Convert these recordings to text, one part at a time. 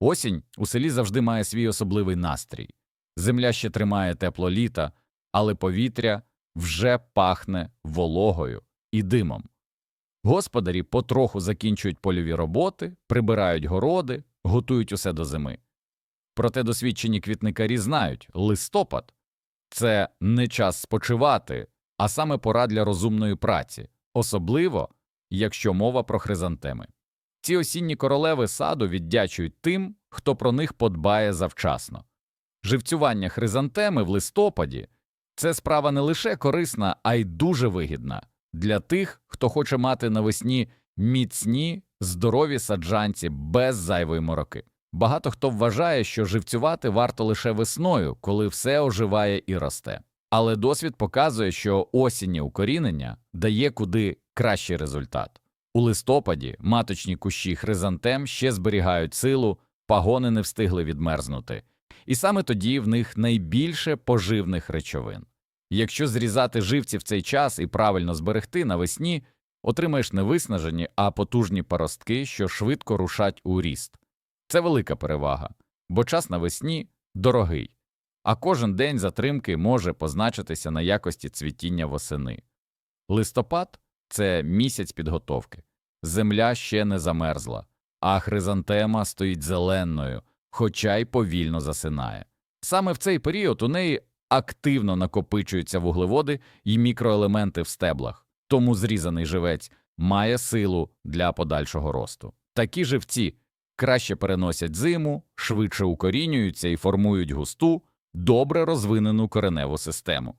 Осінь у селі завжди має свій особливий настрій. Земля ще тримає тепло літа, але повітря вже пахне вологою і димом. Господарі потроху закінчують польові роботи, прибирають городи, готують усе до зими. Проте досвідчені квітникарі знають листопад це не час спочивати, а саме пора для розумної праці, особливо якщо мова про хризантеми. Ці осінні королеви саду віддячують тим, хто про них подбає завчасно. Живцювання хризантеми в листопаді це справа не лише корисна, а й дуже вигідна для тих, хто хоче мати навесні міцні, здорові саджанці без зайвої мороки. Багато хто вважає, що живцювати варто лише весною, коли все оживає і росте. Але досвід показує, що осіннє укорінення дає куди кращий результат. У листопаді маточні кущі хризантем ще зберігають силу, пагони не встигли відмерзнути, і саме тоді в них найбільше поживних речовин. Якщо зрізати живці в цей час і правильно зберегти навесні, отримаєш не виснажені, а потужні паростки, що швидко рушать у ріст. Це велика перевага, бо час навесні дорогий, а кожен день затримки може позначитися на якості цвітіння восени. Листопад це місяць підготовки. Земля ще не замерзла, а хризантема стоїть зеленою, хоча й повільно засинає. Саме в цей період у неї активно накопичуються вуглеводи і мікроелементи в стеблах, тому зрізаний живець має силу для подальшого росту. Такі живці краще переносять зиму, швидше укорінюються і формують густу, добре розвинену кореневу систему.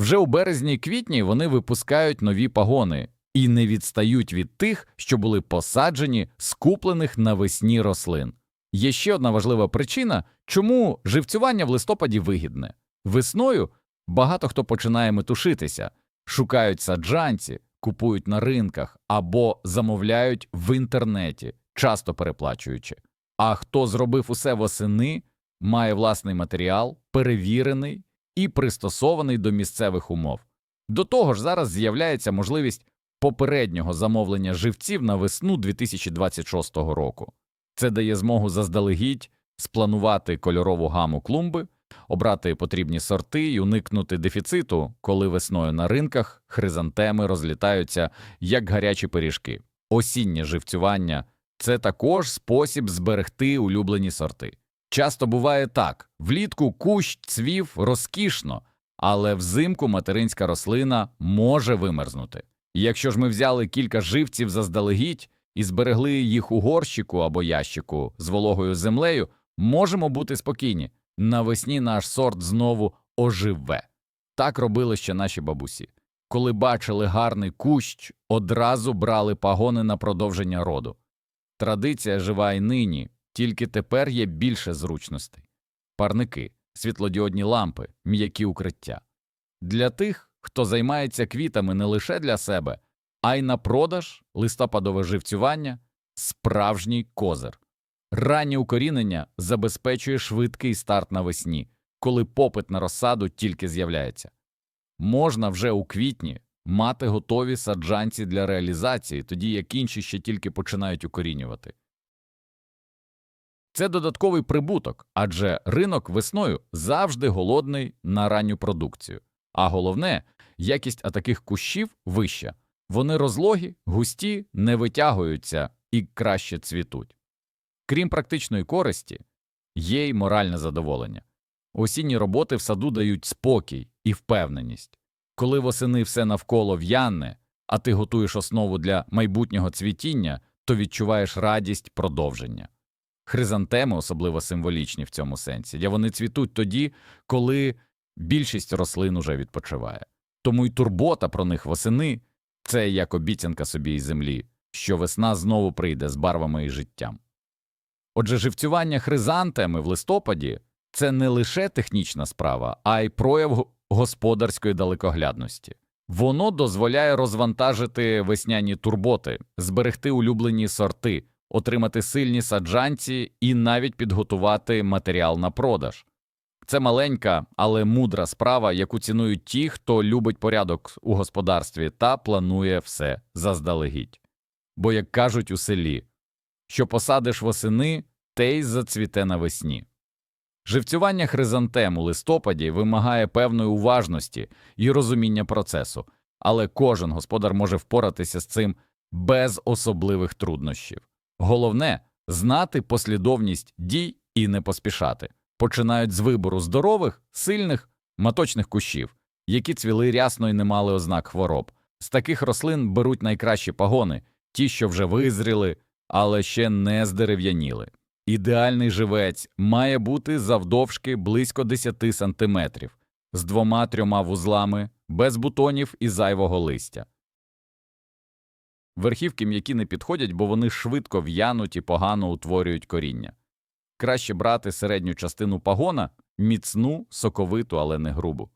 Вже у березні квітні вони випускають нові пагони і не відстають від тих, що були посаджені з куплених навесні рослин. Є ще одна важлива причина, чому живцювання в листопаді вигідне. Весною багато хто починає метушитися, шукають саджанці, купують на ринках або замовляють в інтернеті, часто переплачуючи. А хто зробив усе восени, має власний матеріал, перевірений і пристосований до місцевих умов. До того ж, зараз з'являється можливість попереднього замовлення живців на весну 2026 року. Це дає змогу заздалегідь спланувати кольорову гаму клумби, обрати потрібні сорти і уникнути дефіциту, коли весною на ринках хризантеми розлітаються як гарячі пиріжки. Осіннє живцювання це також спосіб зберегти улюблені сорти. Часто буває так: влітку кущ цвів розкішно, але взимку материнська рослина може вимерзнути. Якщо ж ми взяли кілька живців заздалегідь і зберегли їх у горщику або ящику з вологою землею, можемо бути спокійні. Навесні наш сорт знову оживе. Так робили ще наші бабусі. Коли бачили гарний кущ, одразу брали пагони на продовження роду. Традиція жива й нині, тільки тепер є більше зручностей. Парники, світлодіодні лампи, м'які укриття. Для тих, хто займається квітами не лише для себе, а й на продаж листопадове живцювання справжній козир. Раннє укорінення забезпечує швидкий старт навесні, коли попит на розсаду тільки з'являється. Можна вже у квітні мати готові саджанці для реалізації, тоді як інші ще тільки починають укорінювати. Це додатковий прибуток, адже ринок весною завжди голодний на ранню продукцію, а головне, якість таких кущів вища. Вони розлогі, густі, не витягуються і краще цвітуть. Крім практичної користі, є й моральне задоволення. Осінні роботи в саду дають спокій і впевненість. Коли восени все навколо в'янне, а ти готуєш основу для майбутнього цвітіння, то відчуваєш радість продовження. Хризантеми особливо символічні в цьому сенсі, де вони цвітуть тоді, коли більшість рослин уже відпочиває. Тому й турбота про них восени це як обіцянка собі і землі, що весна знову прийде з барвами і життям. Отже, живцювання хризантеми в листопаді це не лише технічна справа, а й прояв господарської далекоглядності. Воно дозволяє розвантажити весняні турботи, зберегти улюблені сорти, отримати сильні саджанці і навіть підготувати матеріал на продаж. Це маленька, але мудра справа, яку цінують ті, хто любить порядок у господарстві та планує все заздалегідь. Бо, як кажуть у селі, що посадиш восени, те й зацвіте навесні. Живцювання хризантем у листопаді вимагає певної уважності і розуміння процесу, але кожен господар може впоратися з цим без особливих труднощів. Головне знати послідовність дій і не поспішати. Починають з вибору здорових, сильних, маточних кущів, які цвіли рясно і не мали ознак хвороб. З таких рослин беруть найкращі пагони, ті, що вже визріли, але ще не здерев'яніли. Ідеальний живець має бути завдовжки близько 10 сантиметрів, з двома-трьома вузлами, без бутонів і зайвого листя. Верхівки м'які не підходять, бо вони швидко в'януть і погано утворюють коріння. Краще брати середню частину пагона, міцну, соковиту, але не грубу.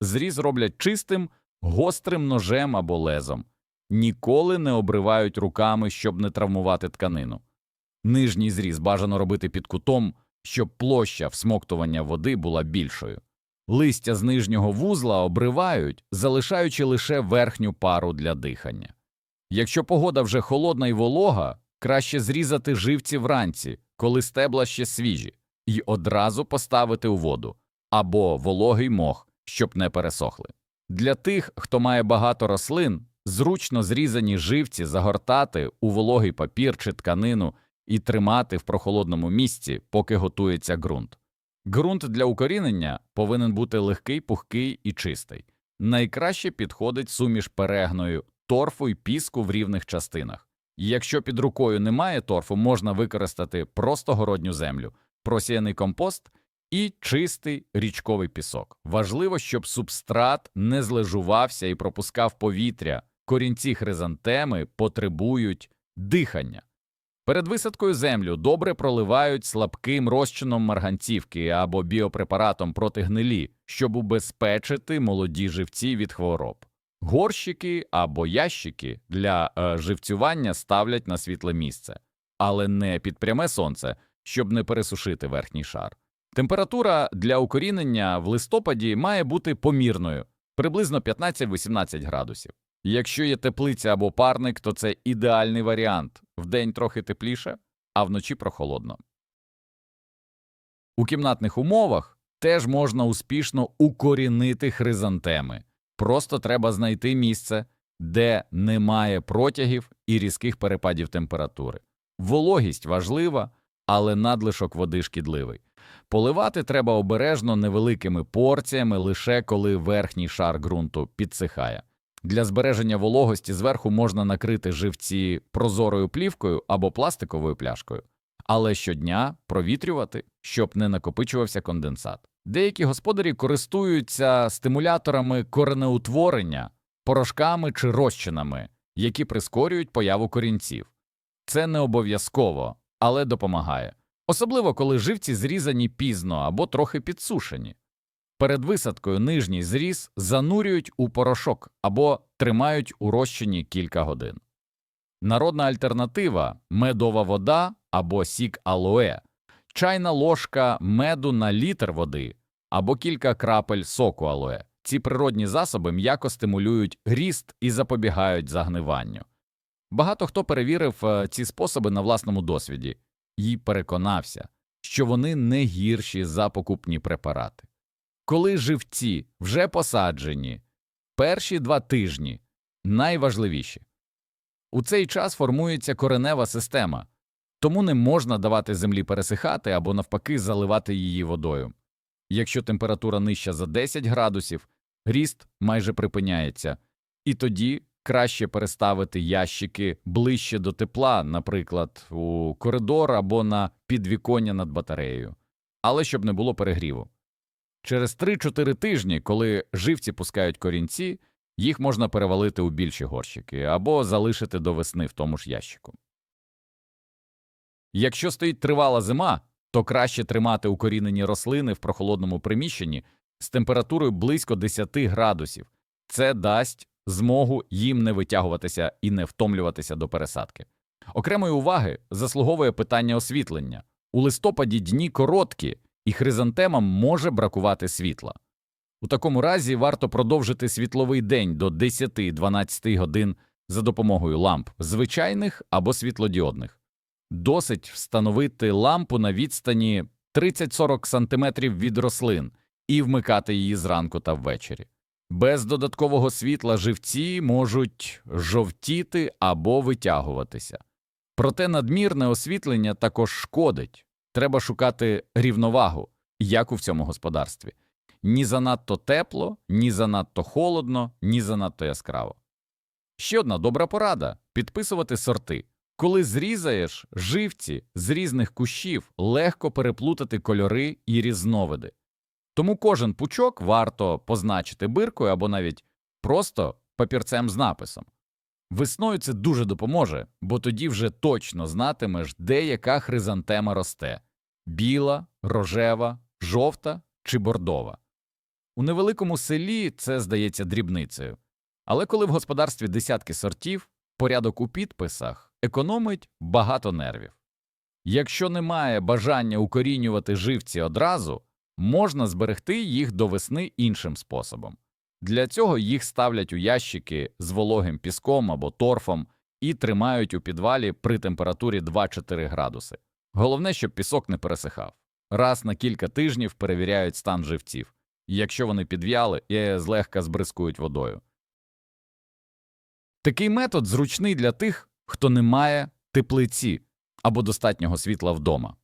Зріз роблять чистим, гострим ножем або лезом. Ніколи не обривають руками, щоб не травмувати тканину. Нижній зріз бажано робити під кутом, щоб площа всмоктування води була більшою. Листя з нижнього вузла обривають, залишаючи лише верхню пару для дихання. Якщо погода вже холодна і волога, краще зрізати живці вранці, коли стебла ще свіжі, і одразу поставити у воду або вологий мох, щоб не пересохли. Для тих, хто має багато рослин, зручно зрізані живці загортати у вологий папір чи тканину і тримати в прохолодному місці, поки готується ґрунт. Ґрунт для укорінення повинен бути легкий, пухкий і чистий. Найкраще підходить суміш перегною, торфу і піску в рівних частинах. Якщо під рукою немає торфу, можна використати просто городню землю, просіяний компост і чистий річковий пісок. Важливо, щоб субстрат не злежувався і пропускав повітря. Корінці хризантеми потребують дихання. Перед висадкою землю добре проливають слабким розчином марганцівки або біопрепаратом проти гнилі, щоб убезпечити молоді живці від хвороб. Горщики або ящики для е, живцювання ставлять на світле місце, але не під пряме сонце, щоб не пересушити верхній шар. Температура для укорінення в листопаді має бути помірною, приблизно 15-18 градусів. Якщо є теплиця або парник, то це ідеальний варіант вдень трохи тепліше, а вночі прохолодно. У кімнатних умовах теж можна успішно укорінити хризантеми. Просто треба знайти місце, де немає протягів і різких перепадів температури. Вологість важлива, але надлишок води шкідливий. Поливати треба обережно невеликими порціями лише коли верхній шар ґрунту підсихає. Для збереження вологості зверху можна накрити живці прозорою плівкою або пластиковою пляшкою, але щодня провітрювати, щоб не накопичувався конденсат. Деякі господарі користуються стимуляторами коренеутворення, порошками чи розчинами, які прискорюють появу корінців. Це не обов'язково, але допомагає, особливо коли живці зрізані пізно або трохи підсушені. Перед висадкою нижній зріз занурюють у порошок або тримають у розчині кілька годин. Народна альтернатива медова вода або сік алоe, чайна ложка меду на літр води або кілька крапель соку алоe. Ці природні засоби м'яко стимулюють ріст і запобігають загниванню. Багато хто перевірив е, ці способи на власному досвіді і переконався, що вони не гірші за покупні препарати. Коли живці вже посаджені, перші два тижні найважливіші. У цей час формується коренева система, тому не можна давати землі пересихати або навпаки заливати її водою. Якщо температура нижча за 10 градусів, ріст майже припиняється, і тоді краще переставити ящики ближче до тепла, наприклад, у коридор або на підвіконня над батареєю, але щоб не було перегріву. Через 3-4 тижні, коли живці пускають корінці, їх можна перевалити у більші горщики або залишити до весни в тому ж ящику. Якщо стоїть тривала зима, то краще тримати укорінені рослини в прохолодному приміщенні з температурою близько 10 градусів. Це дасть змогу їм не витягуватися і не втомлюватися до пересадки. Окремої уваги заслуговує питання освітлення. У листопаді дні короткі, і хризантемам може бракувати світла. У такому разі варто продовжити світловий день до 10-12 годин за допомогою ламп, звичайних або світлодіодних. Досить встановити лампу на відстані 30-40 см від рослин і вмикати її зранку та ввечері. Без додаткового світла живці можуть жовтіти або витягуватися. Проте надмірне освітлення також шкодить. Треба шукати рівновагу, як у всьому господарстві. Ні занадто тепло, ні занадто холодно, ні занадто яскраво. Ще одна добра порада – підписувати сорти. Коли зрізаєш живці з різних кущів, легко переплутати кольори і різновиди. Тому кожен пучок варто позначити биркою або навіть просто папірцем з написом. Весною це дуже допоможе, бо тоді вже точно знатимеш, де яка хризантема росте – біла, рожева, жовта чи бордова. У невеликому селі це здається дрібницею. Але коли в господарстві десятки сортів, порядок у підписах економить багато нервів. Якщо немає бажання укорінювати живці одразу, можна зберегти їх до весни іншим способом. Для цього їх ставлять у ящики з вологим піском або торфом і тримають у підвалі при температурі 2-4 градуси. Головне, щоб пісок не пересихав. Раз на кілька тижнів перевіряють стан живців. Якщо вони підв'яли, і злегка збризкують водою. Такий метод зручний для тих, хто не має теплиці або достатнього світла вдома.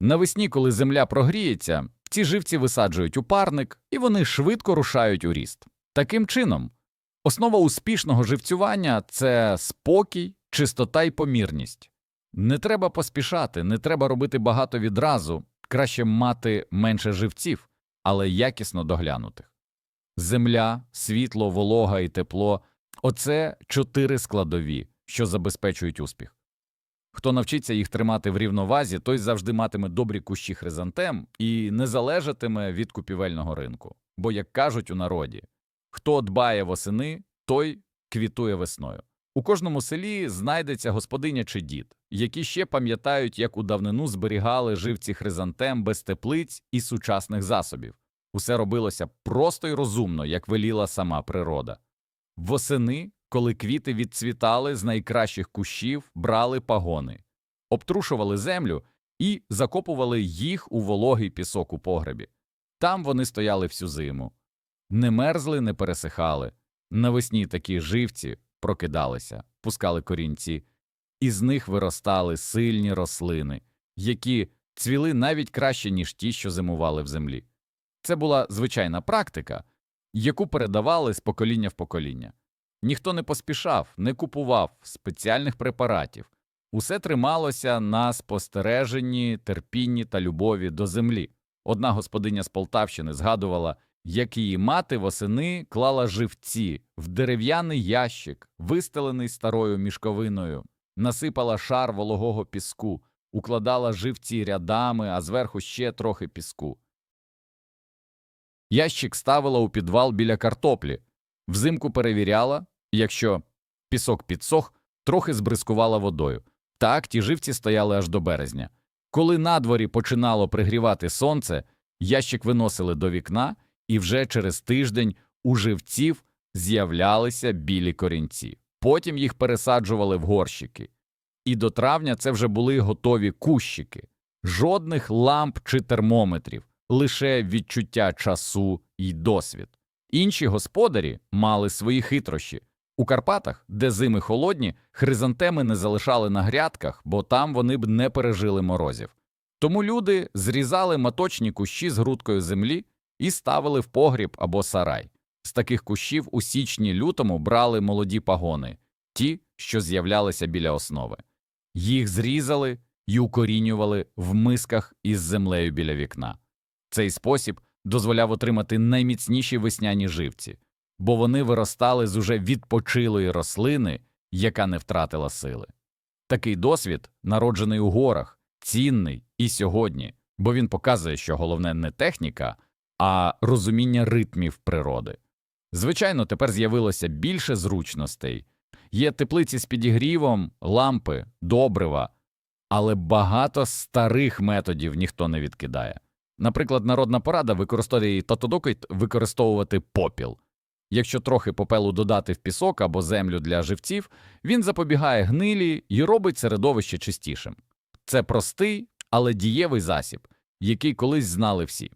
Навесні, коли земля прогріється, ці живці висаджують у парник і вони швидко рушають у ріст. Таким чином, основа успішного живцювання це спокій, чистота і помірність. Не треба поспішати, не треба робити багато відразу, краще мати менше живців, але якісно доглянутих. Земля, світло, волога і тепло оце чотири складові, що забезпечують успіх. Хто навчиться їх тримати в рівновазі, той завжди матиме добрі кущі хризантем і не залежатиме від купівельного ринку. Бо, як кажуть у народі, хто дбає восени, той квітує весною. У кожному селі знайдеться господиня чи дід, які ще пам'ятають, як у давнину зберігали живці хризантем без теплиць і сучасних засобів. Усе робилося просто й розумно, як веліла сама природа. Восени, коли квіти відцвітали з найкращих кущів, брали пагони, обтрушували землю і закопували їх у вологий пісок у погребі. Там вони стояли всю зиму, не мерзли, не пересихали. Навесні такі живці прокидалися, пускали корінці, і з них виростали сильні рослини, які цвіли навіть краще, ніж ті, що зимували в землі. Це була звичайна практика, яку передавали з покоління в покоління. Ніхто не поспішав, не купував спеціальних препаратів. Усе трималося на спостереженні, терпінні та любові до землі. Одна господиня з Полтавщини згадувала, як її мати восени клала живці в дерев'яний ящик, вистелений старою мішковиною, насипала шар вологого піску, укладала живці рядами, а зверху ще трохи піску. Ящик ставила у підвал біля картоплі, взимку перевіряла, якщо пісок підсох, трохи збризкувала водою. Так ті живці стояли аж до березня. Коли надворі починало пригрівати сонце, ящик виносили до вікна, і вже через тиждень у живців з'являлися білі корінці. Потім їх пересаджували в горщики. І до травня це вже були готові кущики, жодних ламп чи термометрів, лише відчуття часу і досвід. Інші господарі мали свої хитрощі. У Карпатах, де зими холодні, хризантеми не залишали на грядках, бо там вони б не пережили морозів. Тому люди зрізали маточні кущі з грудкою землі і ставили в погріб або сарай. З таких кущів у січні-лютому брали молоді пагони, ті, що з'являлися біля основи. Їх зрізали і укорінювали в мисках із землею біля вікна. Цей спосіб дозволяв отримати найміцніші весняні живці, бо вони виростали з уже відпочилої рослини, яка не втратила сили. Такий досвід, народжений у горах, цінний і сьогодні, бо він показує, що головне не техніка, а розуміння ритмів природи. Звичайно, тепер з'явилося більше зручностей, є теплиці з підігрівом, лампи, добрива, але багато старих методів ніхто не відкидає. Наприклад, народна порада використовує татодокить використовувати попіл. Якщо трохи попелу додати в пісок або землю для живців, він запобігає гнилі і робить середовище чистішим. це простий, але дієвий засіб, який колись знали всі.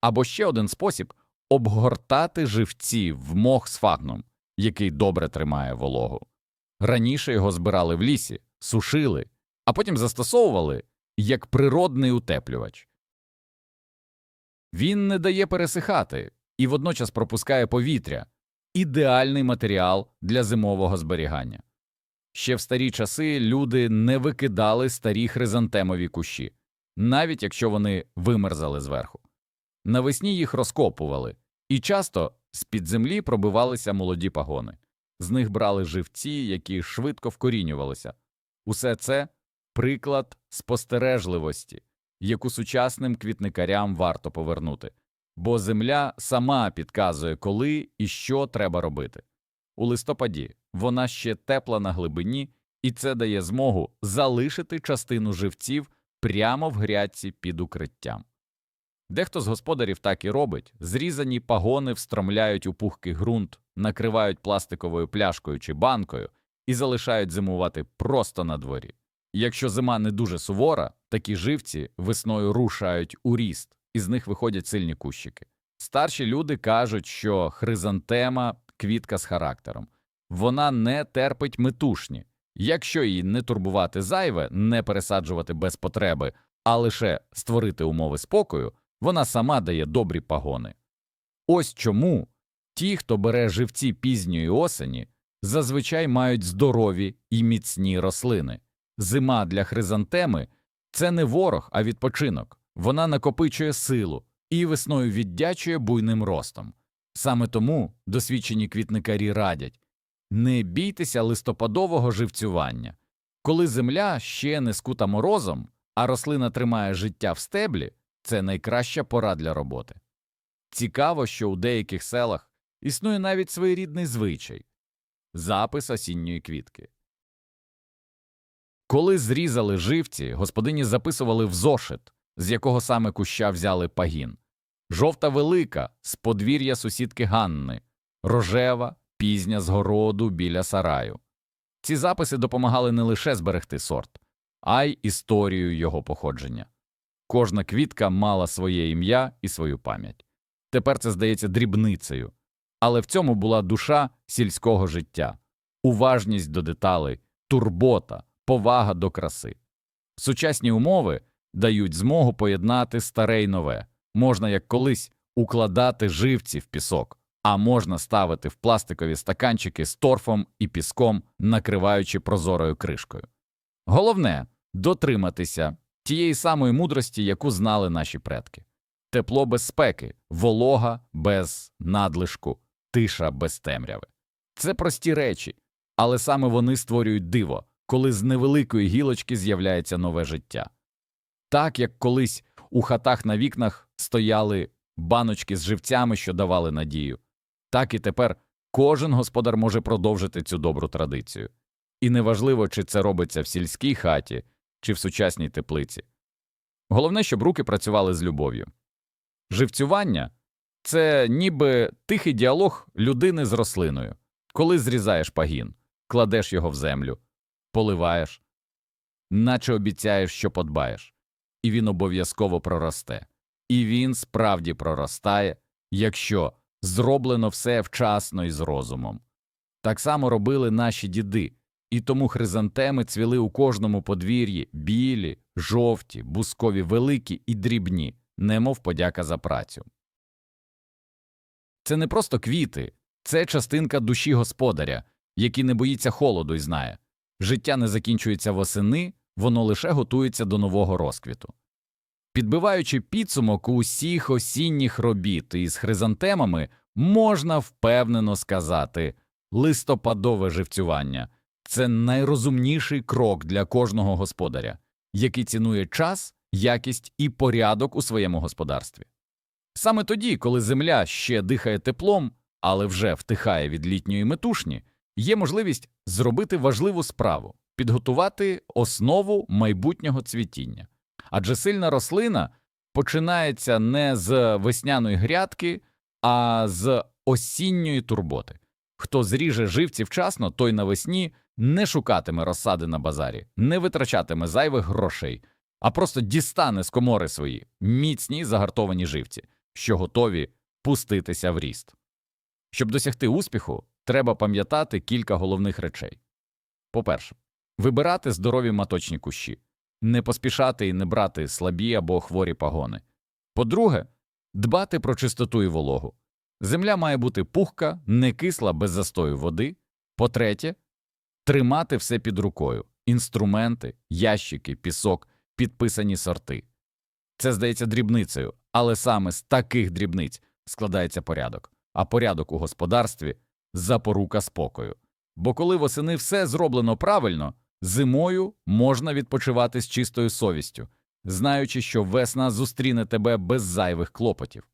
Або ще один спосіб обгортати живці в мох з фагном, який добре тримає вологу. Раніше його збирали в лісі, сушили, а потім застосовували як природний утеплювач. Він не дає пересихати і водночас пропускає повітря ідеальний матеріал для зимового зберігання. Ще в старі часи люди не викидали старі хризантемові кущі, навіть якщо вони вимерзали зверху. Навесні їх розкопували, і часто з-під землі пробивалися молоді пагони. З них брали живці, які швидко вкорінювалися. Усе це приклад спостережливості, яку сучасним квітникарям варто повернути, бо земля сама підказує, коли і що треба робити. У листопаді вона ще тепла на глибині, і це дає змогу залишити частину живців прямо в грядці під укриттям. Дехто з господарів так і робить зрізані пагони встромляють у пухкий ґрунт, накривають пластиковою пляшкою чи банкою і залишають зимувати просто на дворі. Якщо зима не дуже сувора, такі живці весною рушають у ріст, і з них виходять сильні кущики. Старші люди кажуть, що хризантема квітка з характером. Вона не терпить метушні. Якщо її не турбувати зайве, не пересаджувати без потреби, а лише створити умови спокою, вона сама дає добрі пагони. Ось чому ті, хто бере живці пізньої осені, зазвичай мають здорові і міцні рослини. Зима для хризантеми це не ворог, а відпочинок. Вона накопичує силу і весною віддячує буйним ростом. Саме тому досвідчені квітникарі радять не бійтеся листопадового живцювання. Коли земля ще не скута морозом, а рослина тримає життя в стеблі, це найкраща пора для роботи. Цікаво, що у деяких селах існує навіть своєрідний звичай запис осінньої квітки. Коли зрізали живці, господині записували в зошит, з якого саме куща взяли пагін. Жовта велика з подвір'я сусідки Ганни, рожева, пізня з городу біля сараю. Ці записи допомагали не лише зберегти сорт, а й історію його походження. Кожна квітка мала своє ім'я і свою пам'ять. Тепер це здається дрібницею, але в цьому була душа сільського життя, уважність до деталей, турбота, повага до краси. Сучасні умови дають змогу поєднати старе й нове. Можна, як колись, укладати живці в пісок, а можна ставити в пластикові стаканчики з торфом і піском, накриваючи прозорою кришкою. Головне дотриматися тієї самої мудрості, яку знали наші предки тепло без спеки, волога без надлишку, тиша без темряви. Це прості речі, але саме вони створюють диво, коли з невеликої гілочки з'являється нове життя. Так як колись у хатах на вікнах стояли баночки з живцями, що давали надію, так і тепер кожен господар може продовжити цю добру традицію. І неважливо, чи це робиться в сільській хаті, чи в сучасній теплиці. Головне, щоб руки працювали з любов'ю. Живцювання це ніби тихий діалог людини з рослиною. Коли зрізаєш пагін, кладеш його в землю, поливаєш, наче обіцяєш, що подбаєш, і він обов'язково проросте. І він справді проростає, якщо зроблено все вчасно і з розумом. Так само робили наші діди, і тому хризантеми цвіли у кожному подвір'ї білі, жовті, бускові великі і дрібні, немов подяка за працю. Це не просто квіти, це частинка душі господаря, який не боїться холоду і знає життя не закінчується восени, воно лише готується до нового розквіту. Підбиваючи підсумок усіх осінніх робіт із хризантемами, можна впевнено сказати листопадове живцювання це найрозумніший крок для кожного господаря, який цінує час, якість і порядок у своєму господарстві. Саме тоді, коли земля ще дихає теплом, але вже втихає від літньої метушні, є можливість зробити важливу справу підготувати основу майбутнього цвітіння. Адже сильна рослина починається не з весняної грядки, а з осінньої турботи. Хто зріже живці вчасно, той навесні не шукатиме розсади на базарі, не витрачатиме зайвих грошей, а просто дістане з комори свої міцні загартовані живці, що готові пуститися в ріст. Щоб досягти успіху, треба пам'ятати кілька головних речей. По-перше, вибирати здорові маточні кущі, не поспішати і не брати слабі або хворі пагони. По-друге, дбати про чистоту і вологу. Земля має бути пухка, не кисла без застою води. По-третє, тримати все під рукою інструменти, ящики, пісок, підписані сорти. Це здається дрібницею, але саме з таких дрібниць складається порядок, а порядок у господарстві запорука спокою. Бо коли восени все зроблено правильно, зимою можна відпочивати з чистою совістю, знаючи, що весна зустріне тебе без зайвих клопотів.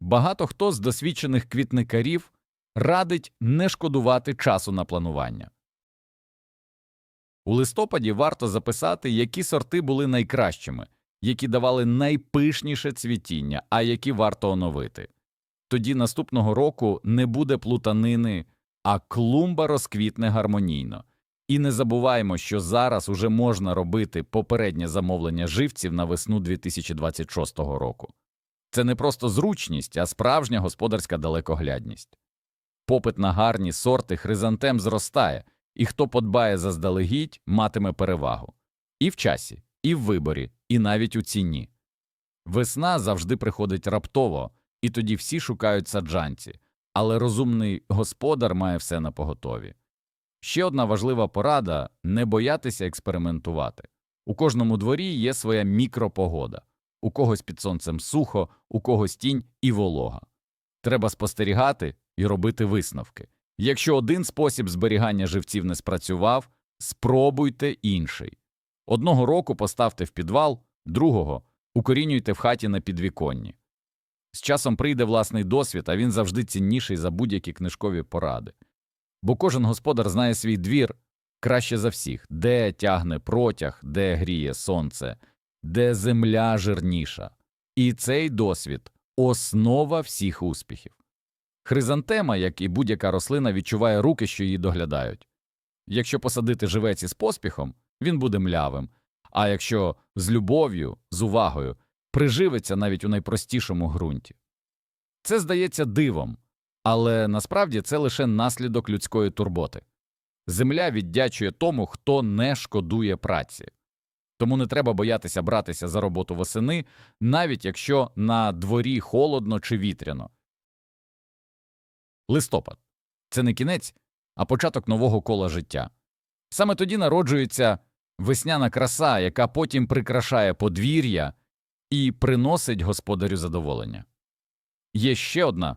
Багато хто з досвідчених квітникарів радить не шкодувати часу на планування. У листопаді варто записати, які сорти були найкращими, які давали найпишніше цвітіння, а які варто оновити. Тоді наступного року не буде плутанини, а клумба розквітне гармонійно. І не забуваємо, що зараз уже можна робити попереднє замовлення живців на весну 2026 року. Це не просто зручність, а справжня господарська далекоглядність. Попит на гарні сорти хризантем зростає, і хто подбає заздалегідь, матиме перевагу і в часі, і в виборі, і навіть у ціні. Весна завжди приходить раптово, і тоді всі шукають саджанці, але розумний господар має все на поготові. Ще одна важлива порада не боятися експериментувати. У кожному дворі є своя мікропогода, у когось під сонцем сухо, у когось тінь і волога. Треба спостерігати і робити висновки. Якщо один спосіб зберігання живців не спрацював, спробуйте інший. Одного року поставте в підвал, другого укорінюйте в хаті на підвіконні. З часом прийде власний досвід, а він завжди цінніший за будь-які книжкові поради. Бо кожен господар знає свій двір краще за всіх, де тягне протяг, де гріє сонце, де земля жирніша. І цей досвід основа всіх успіхів. Хризантема, як і будь-яка рослина, відчуває руки, що її доглядають. Якщо посадити живець із поспіхом, він буде млявим, а якщо з любов'ю, з увагою, приживеться навіть у найпростішому ґрунті. Це здається дивом, але насправді це лише наслідок людської турботи. Земля віддячує тому, хто не шкодує праці. Тому не треба боятися братися за роботу восени, навіть якщо на дворі холодно чи вітряно. Листопад це не кінець, а початок нового кола життя. Саме тоді народжується весняна краса, яка потім прикрашає подвір'я і приносить господарю задоволення. Є ще одна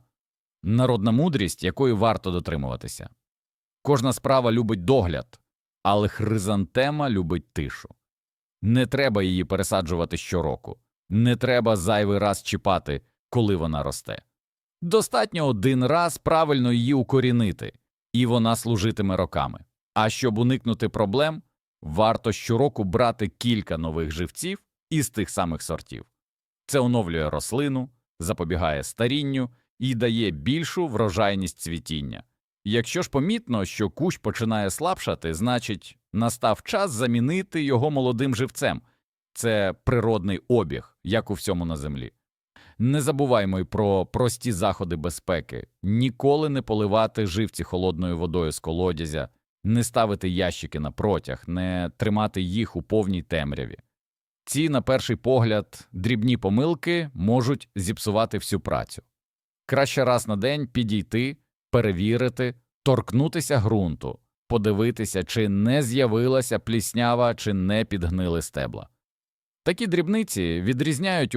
народна мудрість, якої варто дотримуватися. Кожна справа любить догляд, але хризантема любить тишу. Не треба її пересаджувати щороку, не треба зайвий раз чіпати, коли вона росте. Достатньо один раз правильно її укорінити, і вона служитиме роками. А щоб уникнути проблем, варто щороку брати кілька нових живців із тих самих сортів. Це оновлює рослину, запобігає старінню і дає більшу врожайність цвітіння. Якщо ж помітно, що кущ починає слабшати, значить настав час замінити його молодим живцем. Це природний обіг, як у всьому на землі. Не забуваймо й про прості заходи безпеки, ніколи не поливати живці холодною водою з колодязя, не ставити ящики на протяг, не тримати їх у повній темряві. Ці, на перший погляд, дрібні помилки можуть зіпсувати всю працю. Краще раз на день підійти, перевірити, торкнутися ґрунту, подивитися, чи не з'явилася пліснява, чи не підгнили стебла. Такі дрібниці відрізняють